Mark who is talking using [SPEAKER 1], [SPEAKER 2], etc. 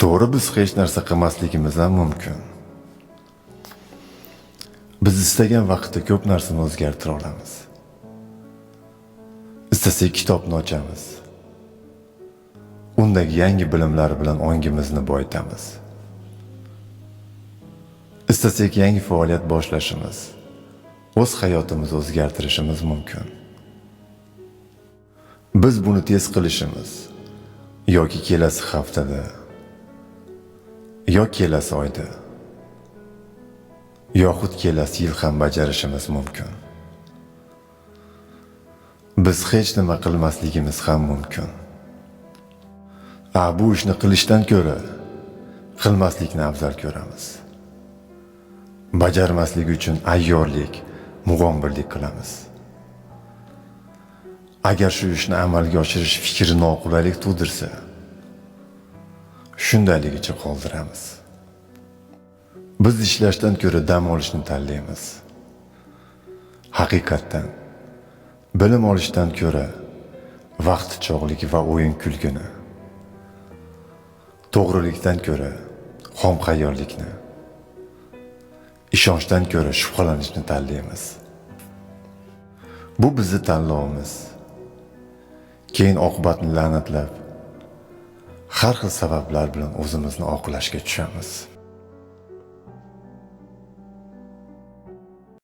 [SPEAKER 1] to'g'ri biz hech narsa qilmasligimiz ham mumkin. Biz istagan vaqtda ko'p narsani o'zgartira olamiz. Istasak kitobni ochamiz. Undagi yangi bilimlar bilan ongimizni boyitamiz. Istasak yangi faoliyat boshlashimiz o'z hayotimizni o'zgartirishimiz mumkin. Biz buni tez qilishimiz yoki kelasi haftada yo kelasi oyda yoxud kelasi yil ham bajarishimiz mumkin. Biz hech nima qilmasligimiz ham mumkin. A bu ishni qilishdan ko'ra qilmaslikni afzal ko'ramiz. Bajarmaslik uchun ayyorlik mug'ombirlik qilamiz. Agar shu ishni amalga oshirish fikri noqulaylik tug'dirsa shundayligicha qoldiramiz. Biz ishlashdan ko'ra dam olishni tanlaymiz. Haqiqatdan bilim olishdan ko'ra vaqt chog'lik va o'yin kulgini to'g'rilikdan ko'ra xom xayollikni ishonchdan ko'ra shubhalanishni tanlaymiz. Bu bizni tanlovimiz. Keyin oqibatni la'natlab har xil sabablar bilan o'zimizni oqlashga tushamiz.